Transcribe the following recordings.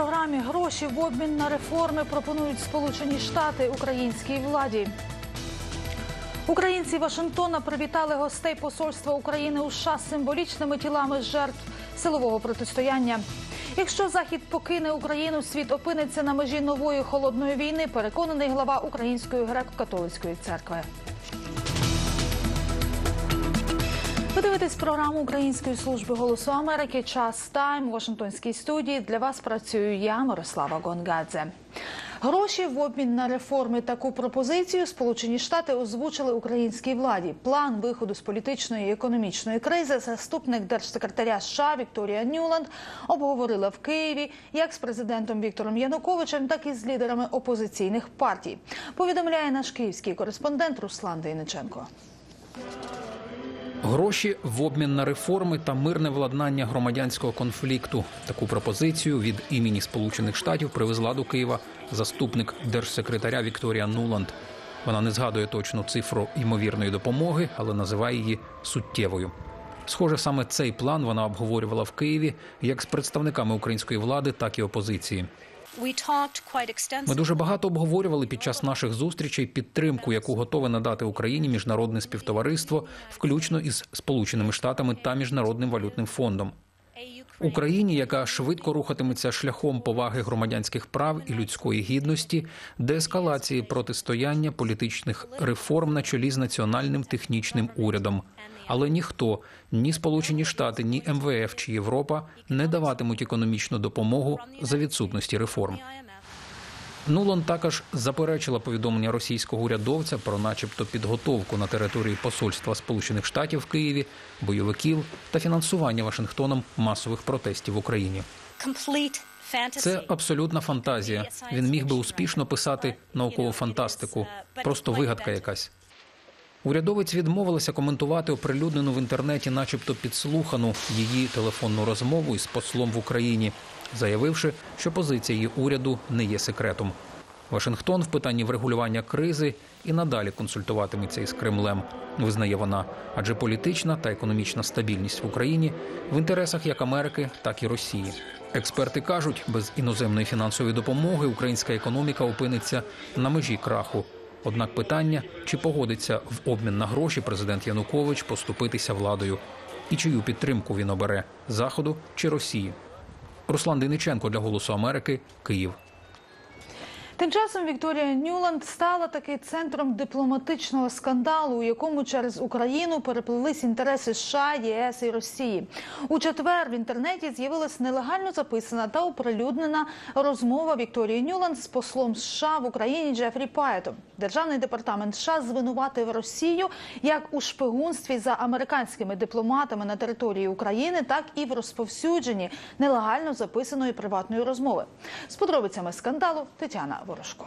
Програмі гроші в обмін на реформи пропонують Сполучені Штати українській владі. Українці Вашингтона привітали гостей посольства України у США символічними тілами жертв силового протистояння. Якщо Захід покине Україну, світ опиниться на межі нової холодної війни. Переконаний глава Української греко-католицької церкви. Ви дивитесь програму Української служби голосу Америки. Час тайм у Вашингтонській студії. Для вас працюю я, Мирослава Гонгадзе. Гроші в обмін на реформи. Таку пропозицію Сполучені Штати озвучили українській владі. План виходу з політичної і економічної кризи заступник держсекретаря США Вікторія Нюланд обговорила в Києві як з президентом Віктором Януковичем, так і з лідерами опозиційних партій. Повідомляє наш київський кореспондент Руслан Дейниченко. Гроші в обмін на реформи та мирне владнання громадянського конфлікту. Таку пропозицію від імені Сполучених Штатів привезла до Києва заступник держсекретаря Вікторія Нуланд. Вона не згадує точну цифру ймовірної допомоги, але називає її суттєвою. Схоже, саме цей план вона обговорювала в Києві як з представниками української влади, так і опозиції. Ми дуже багато обговорювали під час наших зустрічей підтримку, яку готове надати Україні міжнародне співтовариство, включно із Сполученими Штатами та міжнародним валютним фондом. Україні, яка швидко рухатиметься шляхом поваги громадянських прав і людської гідності, деескалації протистояння політичних реформ на чолі з національним технічним урядом. Але ніхто, ні Сполучені Штати, ні МВФ чи Європа не даватимуть економічну допомогу за відсутності реформ. Нулан також заперечила повідомлення російського урядовця про, начебто, підготовку на території посольства Сполучених Штатів в Києві, бойовиків та фінансування Вашингтоном масових протестів в Україні. Це абсолютна фантазія. Він міг би успішно писати наукову фантастику, просто вигадка якась. Урядовець відмовилася коментувати оприлюднену в інтернеті, начебто підслухану її телефонну розмову із послом в Україні, заявивши, що позиція її уряду не є секретом. Вашингтон в питанні врегулювання кризи і надалі консультуватиметься із Кремлем, визнає вона, адже політична та економічна стабільність в Україні в інтересах як Америки, так і Росії. Експерти кажуть, без іноземної фінансової допомоги українська економіка опиниться на межі краху. Однак питання, чи погодиться в обмін на гроші президент Янукович поступитися владою, і чию підтримку він обере заходу чи Росії. Руслан Дениченко для Голосу Америки, Київ. Тим часом Вікторія Нюланд стала таки центром дипломатичного скандалу, у якому через Україну переплились інтереси США, ЄС і Росії. У четвер в інтернеті з'явилась нелегально записана та оприлюднена розмова Вікторії Нюланд з послом США в Україні Джефрі Паєтом. Державний департамент США звинуватив Росію як у шпигунстві за американськими дипломатами на території України, так і в розповсюдженні нелегально записаної приватної розмови. З подробицями скандалу Тетяна Ворожко.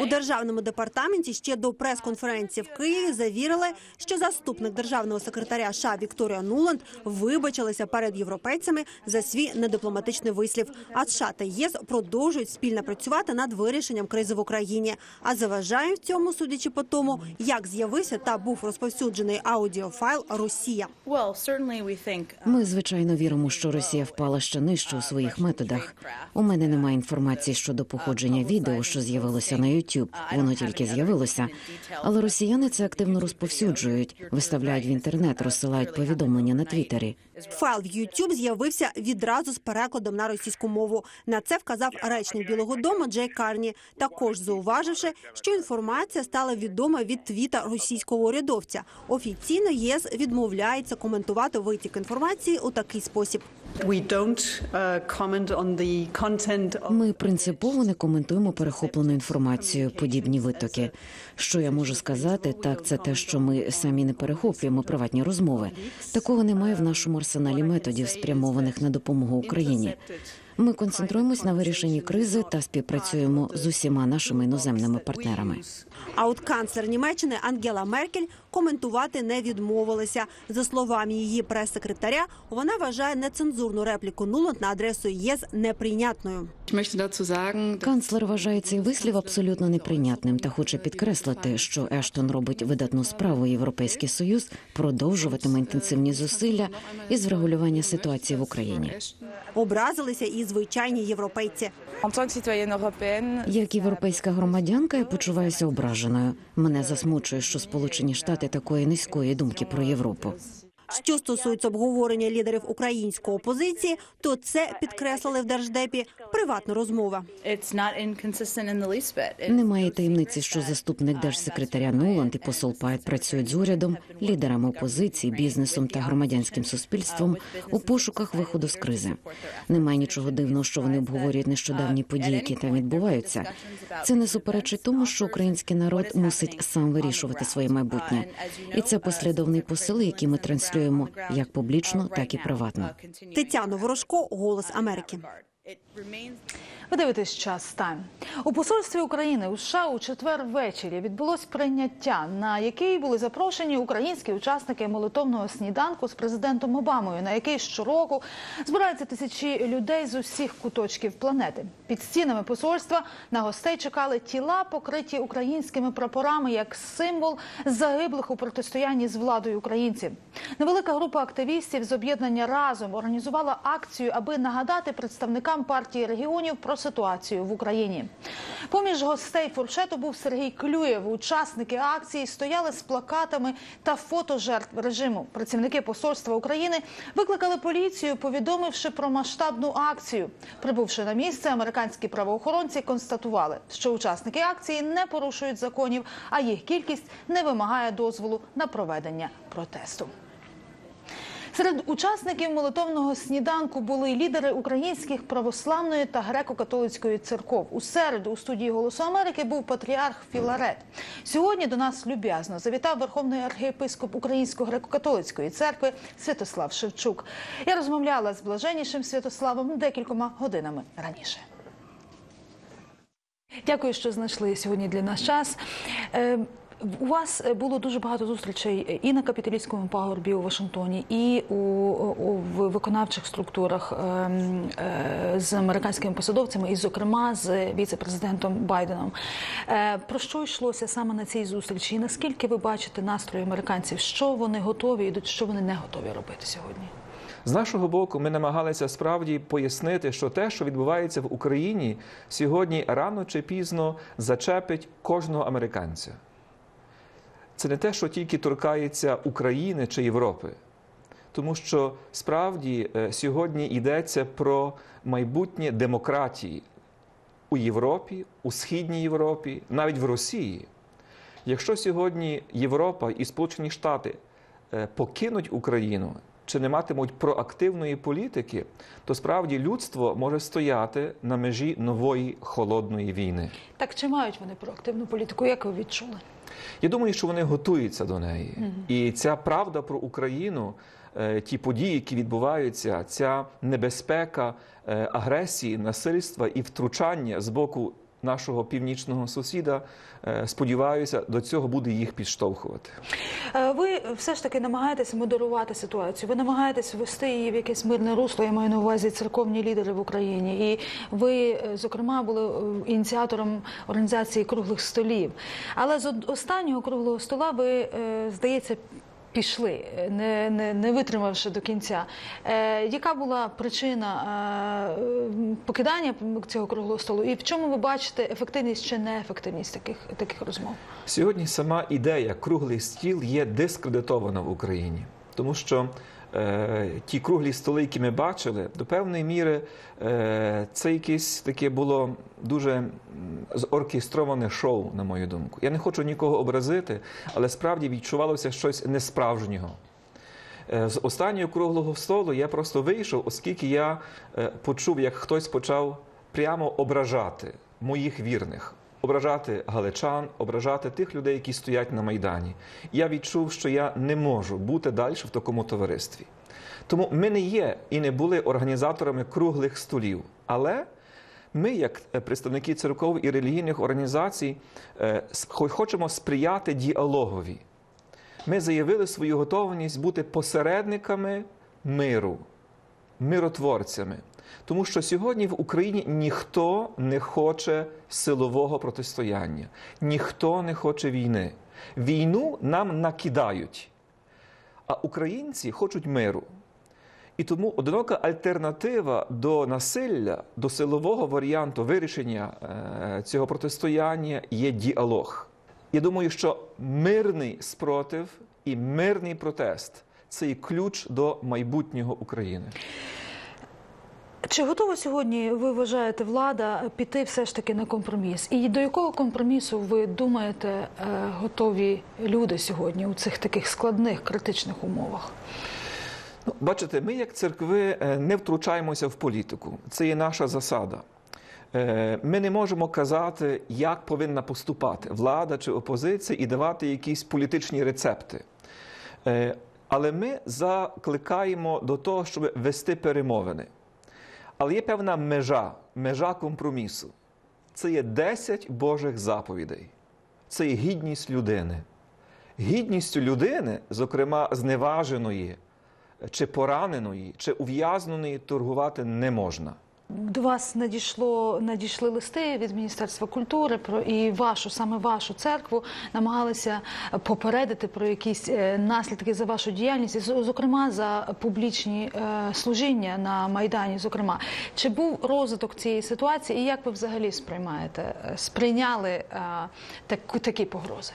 У державному департаменті ще до прес-конференції в Києві завірили, що заступник державного секретаря США Вікторія Нуланд вибачилася перед європейцями за свій недипломатичний вислів. А США та ЄС продовжують спільно працювати над вирішенням кризи в Україні. А заважає в цьому, судячи по тому, як з'явився та був розповсюджений аудіофайл Росія. Ми звичайно віримо, що Росія впала ще нижче у своїх методах. У мене немає інформації щодо походження відео, що з'явилося на YouTube. Воно тільки з'явилося. Але росіяни це активно розповсюджують, виставляють в інтернет, розсилають повідомлення на Твіттері. Файл в YouTube з'явився відразу з перекладом на російську мову. На це вказав речник Білого Дому Джей Карні, також зауваживши, що інформація стала відома від твіта російського урядовця. Офіційно ЄС відмовляється коментувати витік інформації у такий спосіб. Uh, Ми принципово не коментуємо перехоплену інформацію, подібні витоки. Що я можу сказати, так це те, що ми самі не перехоплюємо приватні розмови. Такого немає в нашому арсеналі методів, спрямованих на допомогу Україні. Ми концентруємось на вирішенні кризи та співпрацюємо з усіма нашими іноземними партнерами. А от канцлер Німеччини Ангела Меркель коментувати не відмовилася. За словами її прес-секретаря, вона вважає нецензурну репліку Нуланд на адресу ЄС неприйнятною. Канцлер вважає цей вислів абсолютно неприйнятним та хоче підкреслити, що Ештон робить видатну справу. Європейський союз продовжуватиме інтенсивні зусилля із врегулювання ситуації в Україні. Образилися і звичайні європейці. Як європейська громадянка, я почуваюся ображеною. Мене засмучує, що Сполучені Штати такої низької думки про Європу. Що стосується обговорення лідерів української опозиції, то це підкреслили в держдепі приватна розмова. Немає таємниці, що заступник держсекретаря Нуланд і посол Пайт працюють з урядом, лідерами опозиції, бізнесом та громадянським суспільством у пошуках виходу з кризи. Немає нічого дивного, що вони обговорюють нещодавні події, які там відбуваються. Це не суперечить тому, що український народ мусить сам вирішувати своє майбутнє, і це послідовний посил, який ми транслюємо як публічно, так і приватно. Тетяна Ворожко, Голос Америки. Ви дивитесь час тайм. У посольстві України у США у четвер ввечері відбулось прийняття, на який були запрошені українські учасники молитовного сніданку з президентом Обамою, на який щороку збираються тисячі людей з усіх куточків планети. Під стінами посольства на гостей чекали тіла, покриті українськими прапорами як символ загиблих у протистоянні з владою українців. Невелика група активістів з об'єднання разом організувала акцію, аби нагадати представникам партії регіонів про ситуацію в Україні. Поміж гостей фуршету був Сергій Клюєв. Учасники акції стояли з плакатами та фото жертв режиму. Працівники посольства України викликали поліцію, повідомивши про масштабну акцію. Прибувши на місце, американські правоохоронці констатували, що учасники акції не порушують законів, а їх кількість не вимагає дозволу на проведення протесту. Серед учасників молитовного сніданку були лідери українських православної та греко-католицької церков. У середу у студії Голосу Америки був патріарх Філарет. Сьогодні до нас люб'язно завітав Верховний архієпископ Українсько-греко-католицької церкви Святослав Шевчук. Я розмовляла з блаженнішим Святославом декількома годинами раніше. Дякую, що знайшли сьогодні для нас час. Е, У вас було дуже багато зустрічей і на капіталістському пагорбі у Вашингтоні, і у, у в виконавчих структурах ем, е, з американськими посадовцями, і, зокрема, з віце-президентом Байденом. Е, Про що йшлося саме на цій зустрічі? І наскільки ви бачите настрої американців? Що вони готові і що вони не готові робити сьогодні? З нашого боку, ми намагалися справді пояснити, що те, що відбувається в Україні, сьогодні рано чи пізно зачепить кожного американця. Це не те, що тільки торкається України чи Європи, тому що справді е, сьогодні йдеться про майбутнє демократії у Європі, у Східній Європі, навіть в Росії. Якщо сьогодні Європа і Сполучені Штати е, покинуть Україну чи не матимуть проактивної політики, то справді людство може стояти на межі нової холодної війни. Так чи мають вони проактивну політику? Як ви відчули? Я думаю, що вони готуються до неї. І ця правда про Україну, е, ті події, які відбуваються, ця небезпека е, агресії, насильства і втручання з боку нашого північного сусіда, е, сподіваюся, до цього буде їх підштовхувати. Е, Ви все ж таки намагаєтесь модерувати ситуацію. Ви намагаєтесь ввести її в якесь мирне русло. Я маю на увазі церковні лідери в Україні. І ви, е, зокрема, були ініціатором організації круглих столів. Але з останнього круглого стола ви, здається, пішли, е, не, не, не витримавши до кінця. Е, яка була причина е, покидання цього круглого столу? І в чому ви бачите ефективність чи неефективність таких, таких розмов? Сьогодні сама ідея круглий стіл є дискредитована в Україні, тому що ті круглі столи, які ми бачили, до певної міри е, це якесь таке було дуже зоркестроване шоу, на мою думку. Я не хочу нікого образити, але справді відчувалося щось несправжнього. Е, З останнього круглого столу я просто вийшов, оскільки я е, почув, як хтось почав прямо ображати моїх вірних, ображати галичан, ображати тих людей, які стоять на майдані. Я відчув, що я не можу бути далі в такому товаристві. Тому ми не є і не були організаторами круглих столів. Але ми, як е, представники церков і релігійних організацій, е, хо- хочемо сприяти діалогові. Ми заявили свою готовність бути посередниками миру, миротворцями. Тому що сьогодні в Україні ніхто не хоче силового протистояння, ніхто не хоче війни. Війну нам накидають, а українці хочуть миру. І тому одинока альтернатива до насилля, до силового варіанту вирішення е, цього протистояння є діалог. Я думаю, що мирний спротив і мирний протест це і ключ до майбутнього України. Чи готова сьогодні ви вважаєте влада піти все ж таки на компроміс? І до якого компромісу ви думаєте е, готові люди сьогодні у цих таких складних критичних умовах? Ну, бачите, ми, як церкви, е, не втручаємося в політику. Це є наша засада. Е, Ми не можемо казати, як повинна поступати влада чи опозиція і давати якісь політичні рецепти. Але ми закликаємо до того, щоб вести перемовини. Але є певна межа, межа компромісу. Це є 10 Божих заповідей. Це є гідність людини. Гідністю людини, зокрема зневаженої, чи пораненої, чи ув'язненої торгувати не можна. До вас надійшло надійшли листи від Міністерства культури про і вашу саме вашу церкву намагалися попередити про якісь е, наслідки за вашу діяльність, зокрема за публічні е, служіння на майдані. Зокрема, чи був розвиток цієї ситуації, і як ви взагалі сприймаєте е, сприйняли таку такі погрози?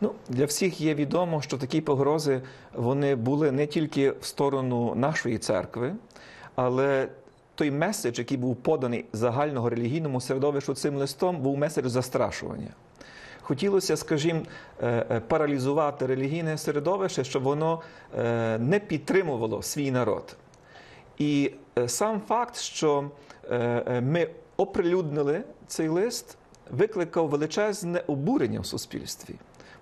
Ну, для всіх є відомо, що такі погрози вони були не тільки в сторону нашої церкви, але той меседж, який був поданий загального релігійному середовищу цим листом, був меседж застрашування. Хотілося, скажімо, е, е, паралізувати релігійне середовище, щоб воно е, не підтримувало свій народ. І сам факт, що ми оприлюднили цей лист, викликав величезне обурення в суспільстві.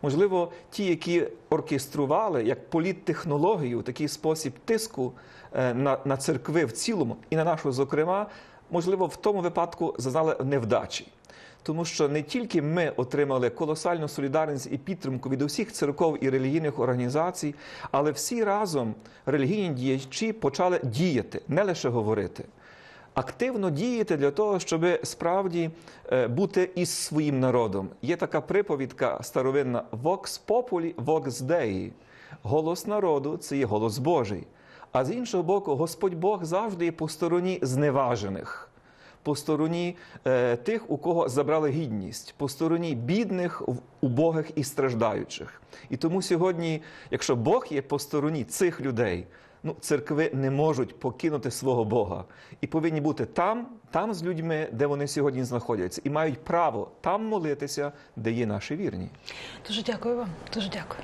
Можливо, ті, які оркестрували як політтехнологію такий спосіб тиску е, на, на церкви в цілому і на нашу, зокрема, можливо, в тому випадку зазнали невдачі. Тому що не тільки ми отримали колосальну солідарність і підтримку від усіх церков і релігійних організацій, але всі разом релігійні діячі почали діяти, не лише говорити. Активно діяти для того, щоб справді е, бути із своїм народом. Є така приповідка старовинна Vox Populi, Vox Dei. Голос народу це є голос Божий. А з іншого боку, Господь Бог завжди є по стороні зневажених, по стороні е, тих, у кого забрали гідність, по стороні бідних, убогих і страждаючих. І тому сьогодні, якщо Бог є по стороні цих людей, ну, церкви не можуть покинути свого Бога і повинні бути там, там з людьми, де вони сьогодні знаходяться, і мають право там молитися, де є наші вірні. Дуже дякую вам. Дуже дякую.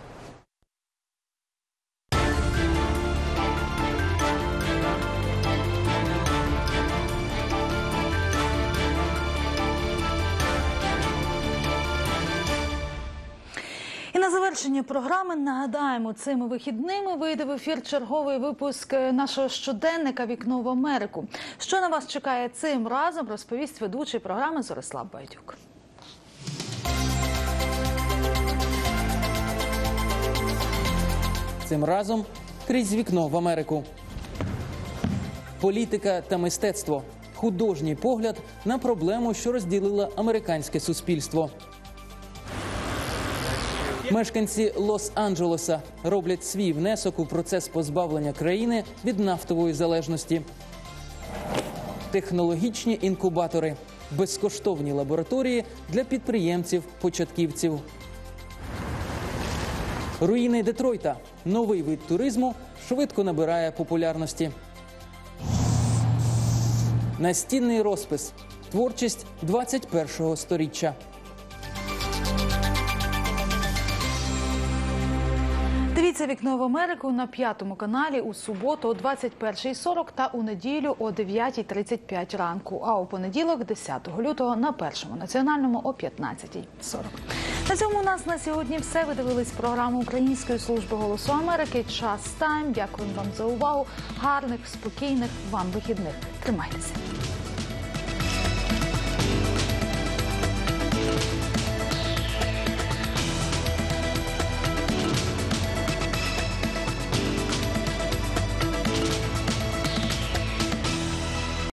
На завершення програми нагадаємо, цими вихідними вийде в ефір черговий випуск е, нашого щоденника Вікно в Америку. Що на вас чекає цим разом, розповість ведучий програми Зорислав Байдюк. Цим разом крізь вікно в Америку. Політика та мистецтво. Художній погляд на проблему, що розділила американське суспільство. Мешканці Лос-Анджелеса роблять свій внесок у процес позбавлення країни від нафтової залежності. Технологічні інкубатори, безкоштовні лабораторії для підприємців-початківців. Руїни Детройта. Новий вид туризму швидко набирає популярності. Настінний розпис. Творчість 21-го сторіччя. Дивіться вікно в Америку на п'ятому каналі у суботу о 21.40 та у неділю о 9.35 ранку. А у понеділок, 10 лютого, на першому національному о 15.40. На цьому у нас на сьогодні все. Ви дивились програму Української служби голосу Америки. Час тайм. Дякую вам за увагу. Гарних, спокійних вам вихідних. Тримайтеся.